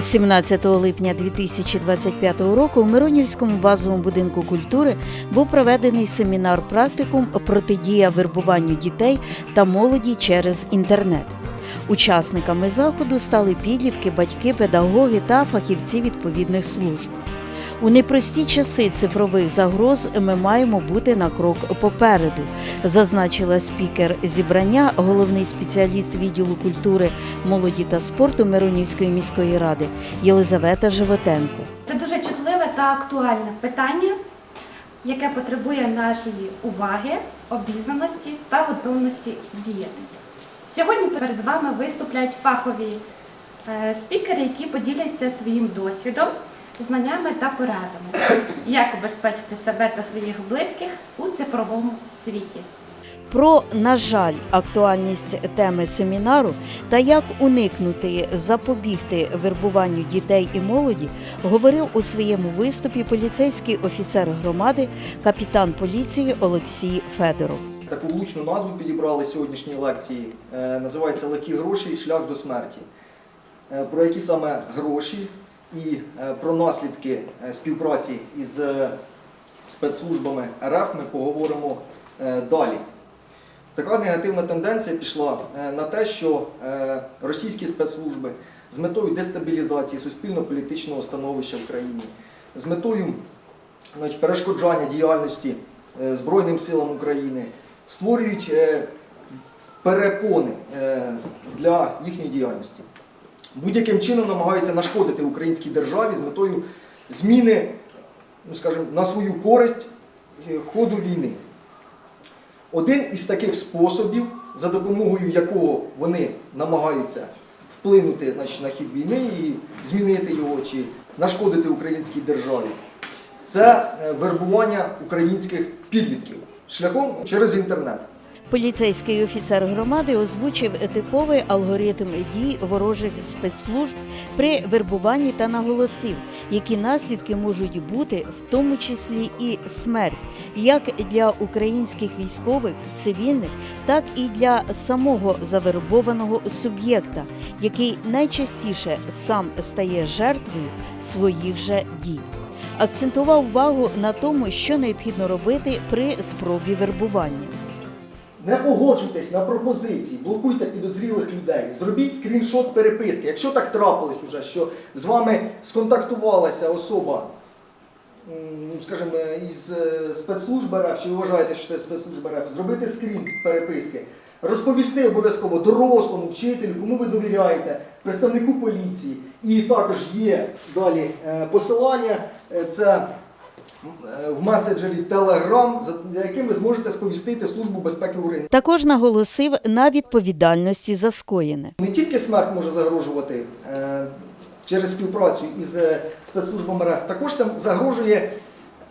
17 липня 2025 року у Миронівському базовому будинку культури був проведений семінар практикум протидія вербуванню дітей та молоді через інтернет. Учасниками заходу стали підлітки, батьки, педагоги та фахівці відповідних служб. У непрості часи цифрових загроз ми маємо бути на крок попереду, зазначила спікер зібрання, головний спеціаліст відділу культури, молоді та спорту Миронівської міської ради Єлизавета Животенко. Це дуже чутливе та актуальне питання, яке потребує нашої уваги, обізнаності та готовності діяти. Сьогодні перед вами виступлять фахові е, спікери, які поділяться своїм досвідом, знаннями та порадами, як убезпечити себе та своїх близьких у цифровому світі. Про, на жаль, актуальність теми семінару та як уникнути запобігти вербуванню дітей і молоді, говорив у своєму виступі поліцейський офіцер громади, капітан поліції Олексій Федоров. Таку влучну назву підібрали сьогоднішній лекції. Е, Називається Легкі гроші. Шлях до смерті. Е, Про які саме гроші і е, про наслідки е, співпраці із е, спецслужбами РФ ми поговоримо далі. Така негативна тенденція пішла на те, що російські спецслужби з метою дестабілізації суспільно-політичного становища в країні, з метою значить, перешкоджання діяльності Збройним силам України, створюють перепони для їхньої діяльності. Будь-яким чином намагаються нашкодити українській державі з метою зміни, ну скажімо, на свою користь е, ходу війни. Один із таких способів, за допомогою якого вони намагаються вплинути значить, на хід війни і змінити його чи нашкодити українській державі, це е, вербування українських підлітків шляхом через інтернет. Поліцейський офіцер громади озвучив типовий алгоритм дій ворожих спецслужб при вербуванні та наголосив, які наслідки можуть бути, в тому числі і смерть, як для українських військових, цивільних, так і для самого завербованого суб'єкта, який найчастіше сам стає жертвою своїх же дій. Акцентував увагу на тому, що необхідно робити при спробі вербування. Не погоджуйтесь на пропозиції, блокуйте підозрілих людей, зробіть скріншот переписки. Якщо так трапилось уже, що з вами сконтактувалася особа, ну, скажімо, із е, спецслужби РФ, чи ви вважаєте, що це спецслужба РФ, зробити скрін переписки, розповісти обов'язково дорослому, вчителю, кому ви довіряєте, представнику поліції. І також є далі е, посилання, е, це в меседжері Telegram, за яким ви зможете сповістити Службу безпеки України. Також наголосив на відповідальності за скоєне. Не тільки смерть може загрожувати е, через співпрацю із е, спецслужбами РФ, також це загрожує,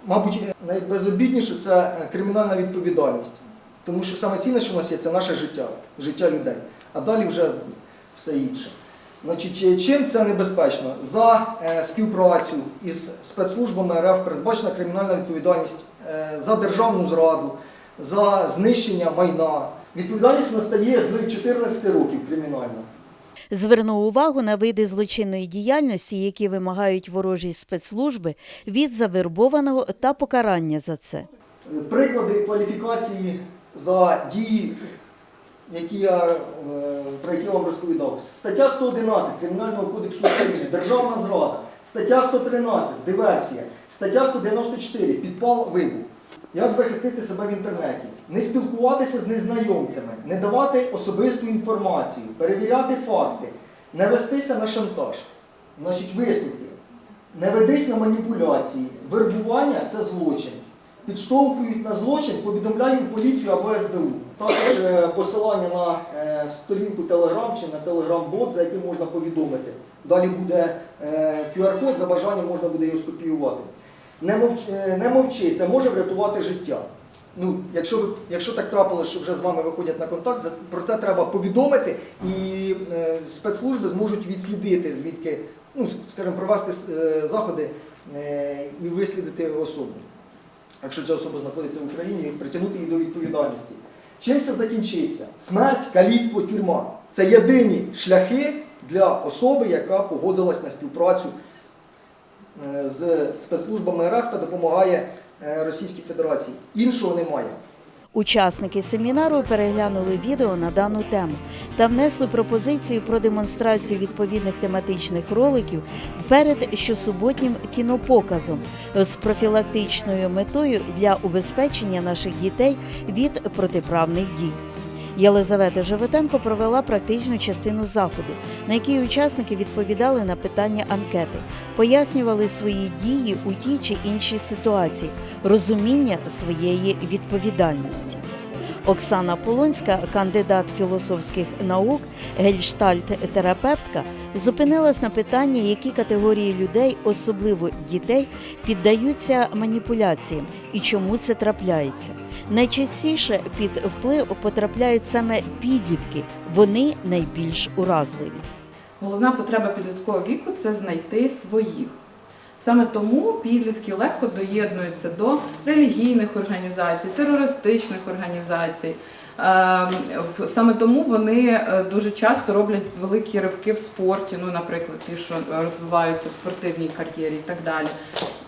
мабуть, найбезобідніше це е, кримінальна відповідальність. Тому що саме цінне, що в нас є, це наше життя, життя людей. А далі вже все інше. Значить, е, чим це небезпечно? За е, співпрацю із спецслужбами РФ передбачена кримінальна відповідальність е, за державну зраду, за знищення майна. Відповідальність настає з 14 років кримінальна. Звернув увагу на види злочинної діяльності, які вимагають ворожі спецслужби від завербованого та покарання за це. Приклади кваліфікації за дії, які я, е, про які я вам розповідав. Стаття 111 Кримінального кодексу України Державна зрада, стаття 113 диверсія, стаття 194 підпал вибух. Як захистити себе в інтернеті? Не спілкуватися з незнайомцями, не давати особисту інформацію, перевіряти факти, не вестися на шантаж. Значить, висновки. Не ведись на маніпуляції. Вербування це злочин. Підштовхують на злочин, повідомляють поліцію або СБУ. Також е, посилання на е, сторінку Telegram чи на Telegram-бот, за яким можна повідомити. Далі буде е, QR-код, за бажанням можна буде його скопіювати. Не, мовч, е, не мовчи, це може врятувати життя. Ну, якщо, якщо так трапилося, що вже з вами виходять на контакт, про це треба повідомити, і спецслужби зможуть відслідити, звідки, ну, скажімо, провести заходи і вислідити особу, якщо ця особа знаходиться в Україні, притягнути її до відповідальності. Чим все закінчиться? Смерть, каліцтво, тюрма. Це єдині шляхи, для особи, яка погодилась на співпрацю е, з спецслужбами РФ та допомагає е, Російській Федерації. Іншого немає. Учасники семінару переглянули відео на дану тему та внесли пропозицію про демонстрацію відповідних тематичних роликів перед щосуботнім кінопоказом з профілактичною метою для убезпечення наших дітей від протиправних дій. Єлизавета Животенко провела практичну частину заходу, на якій учасники відповідали на питання анкети, пояснювали свої дії у тій чи іншій ситуації, розуміння своєї відповідальності. Оксана Полонська, кандидат філософських наук, гельштальт-терапевтка, зупинилась на питанні, які категорії людей, особливо дітей, піддаються маніпуляціям і чому це трапляється. Найчастіше під вплив потрапляють саме підлітки, вони найбільш уразливі. Головна потреба підліткового віку це знайти своїх. Саме тому підлітки легко доєднуються до релігійних організацій, терористичних організацій. Ем, Саме тому вони е, дуже часто роблять великі ривки в спорті, ну, наприклад, ті, що е, розвиваються в спортивній кар'єрі і так далі.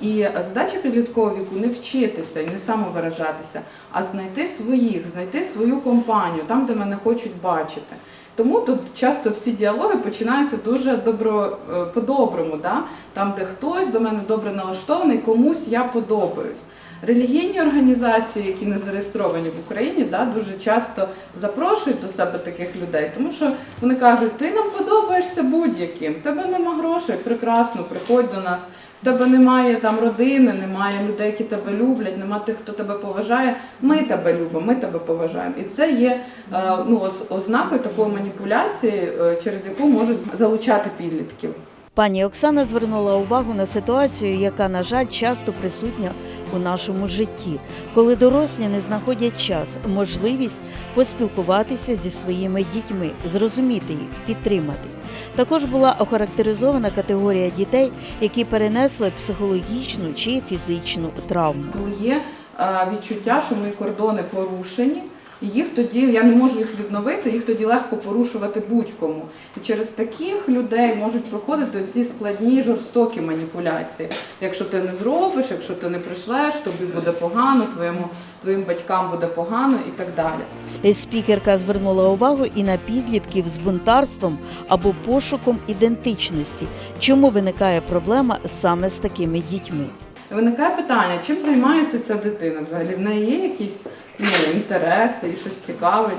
І задача підліткового віку не вчитися і не самовиражатися, а знайти своїх, знайти свою компанію, там, де мене хочуть бачити. Тому тут часто всі діалоги починаються дуже добро, е, по-доброму, да? там, де хтось до мене добре налаштований, комусь я подобаюсь. Релігійні організації, які не зареєстровані в Україні, да, дуже часто запрошують до себе таких людей, тому що вони кажуть, ти нам подобаєшся будь-яким, тебе нема грошей, прекрасно, приходь до нас. Тебе немає там родини, немає людей, які тебе люблять, немає тих, хто тебе поважає. Ми тебе любимо, ми тебе поважаємо. І це є е, ну, ознакою такої маніпуляції, е, через яку можуть залучати підлітків. Пані Оксана звернула увагу на ситуацію, яка, на жаль, часто присутня у нашому житті, коли дорослі не знаходять час, можливість поспілкуватися зі своїми дітьми, зрозуміти їх, підтримати. Також була охарактеризована категорія дітей, які перенесли психологічну чи фізичну травму. Є е, відчуття, що мої кордони порушені, їх тоді я не можу їх відновити, їх тоді легко порушувати будь-кому. І через таких людей можуть проходити ці складні жорстокі маніпуляції. Якщо ти не зробиш, якщо ти не прийшлеш, тобі буде погано, твоєму твоїм батькам буде погано і так далі. Спікерка звернула увагу і на підлітків з бунтарством або пошуком ідентичності. Чому виникає проблема саме з такими дітьми? Виникає питання, чим займається ця дитина? Взагалі в неї є якісь ну, інтереси і щось цікавить,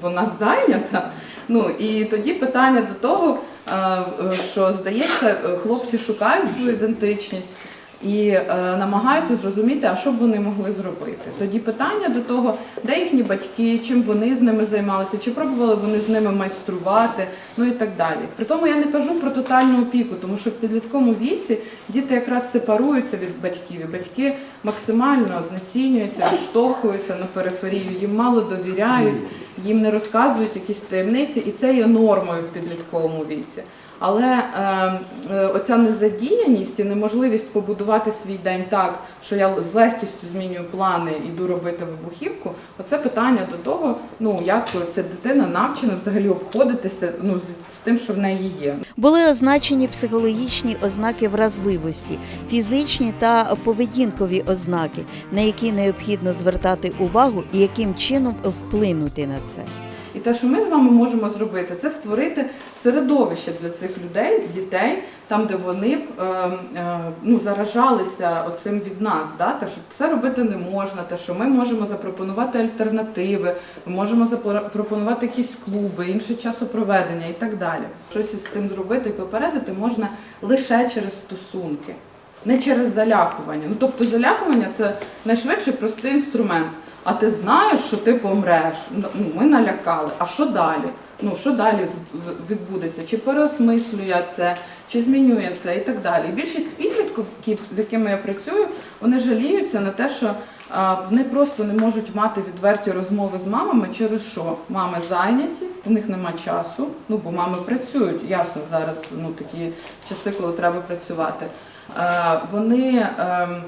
вона зайнята. Ну і тоді питання до того, е, що здається, хлопці шукають свою ідентичність. І е, намагаються зрозуміти, а що б вони могли зробити. Тоді питання до того, де їхні батьки, чим вони з ними займалися, чи пробували вони з ними майструвати, ну і так далі. При тому я не кажу про тотальну опіку, тому що в підлітковому віці діти якраз сепаруються від батьків, і батьки максимально знецінюються, відштовхуються на периферію, їм мало довіряють, їм не розказують якісь таємниці, і це є нормою в підлітковому віці. Але е, е, оця незадіяність і неможливість побудувати свій день так, що я з легкістю змінюю плани, іду робити вибухівку. Оце питання до того, ну як ця дитина навчена взагалі обходитися ну, з, з тим, що в неї є. Були означені психологічні ознаки вразливості, фізичні та поведінкові ознаки, на які необхідно звертати увагу і яким чином вплинути на це. І те, що ми з вами можемо зробити, це створити середовище для цих людей, дітей, там, де вони б е, е, ну, заражалися оцим від нас. Да? Те, що це робити не можна, те, що ми можемо запропонувати альтернативи, ми можемо запропонувати якісь клуби, інше часопроведення і так далі. Щось із цим зробити і попередити можна лише через стосунки. Не через залякування. Ну тобто залякування це найшвидший простий інструмент. А ти знаєш, що ти помреш. Ну, ми налякали. А що далі? Ну що далі відбудеться? Чи переосмислюю я це, чи змінює це і так далі. Більшість підлітків, з якими я працюю, вони жаліються на те, що вони просто не можуть мати відверті розмови з мамами через що? Мами зайняті, у них нема часу. Ну бо мами працюють. Ясно, зараз ну такі часи, коли треба працювати. Е, Вони ем,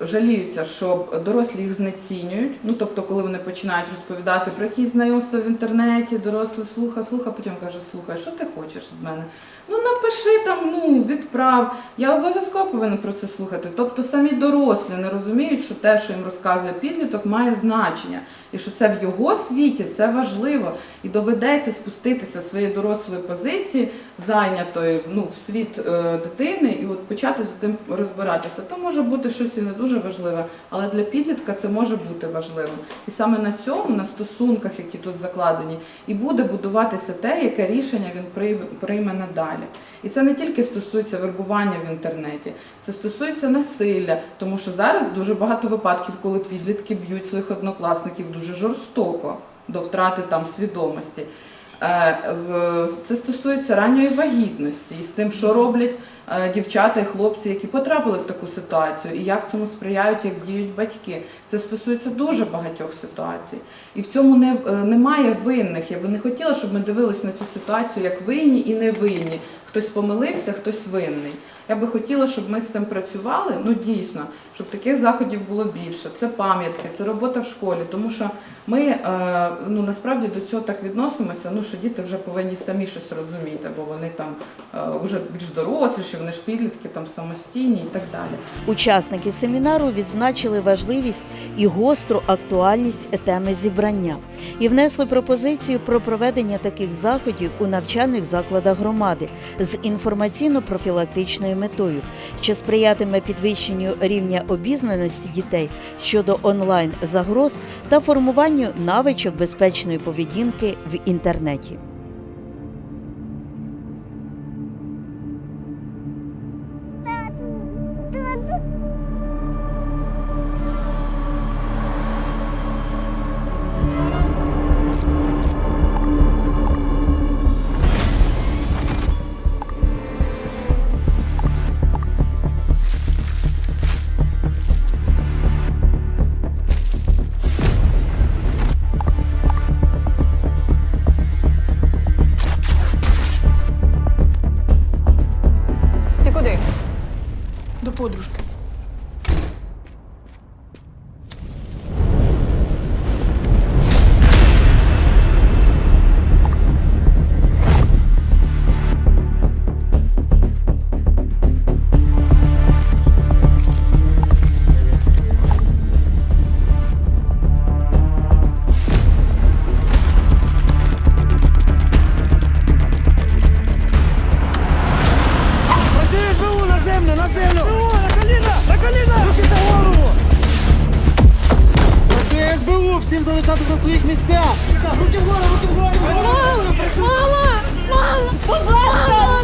жаліються, що дорослі їх знецінюють. Ну тобто, коли вони починають розповідати про якісь знайомства в інтернеті, дорослий слуха, слуха, потім каже, слухай, що ти хочеш від мене? Ну напиши там, ну відправ. Я обов'язково повинен про це слухати. Тобто самі дорослі не розуміють, що те, що їм розказує підліток, має значення, і що це в його світі це важливо, і доведеться спуститися з своєї дорослої позиції, зайнятої ну, в світ е, дитини, і от почати з тим розбиратися. То може бути щось і не дуже важливе, але для підлітка це може бути важливим. І саме на цьому, на стосунках, які тут закладені, і буде будуватися те, яке рішення він прийме- надалі. І це не тільки стосується вербування в інтернеті, це стосується насилля, тому що зараз дуже багато випадків, коли підлітки б'ють своїх однокласників дуже жорстоко до втрати там свідомості. Е, Це стосується ранньої вагітності і з тим, що роблять е, дівчата і хлопці, які потрапили в таку ситуацію, і як цьому сприяють, як діють батьки. Це стосується дуже багатьох ситуацій. І в цьому не, е, немає винних. Я би не хотіла, щоб ми дивилися на цю ситуацію як винні і не винні. Хтось помилився, хтось винний. Я би хотіла, щоб ми з цим працювали. Ну дійсно, щоб таких заходів було більше. Це пам'ятки, це робота в школі. Тому що ми е, ну насправді до цього так відносимося. Ну що діти вже повинні самі щось розуміти, бо вони там е, вже більш доросліші, вони ж підлітки там самостійні і так далі. Учасники семінару відзначили важливість і гостру актуальність теми зібрання і внесли пропозицію про проведення таких заходів у навчальних закладах громади з інформаційно-профілактичною метою, що сприятиме підвищенню рівня обізнаності дітей щодо онлайн загроз та формуванню навичок безпечної поведінки в інтернеті. всім залишатися на своїх місцях. Руки вгору, руки вгору! Мама! Мама! Будь ласка!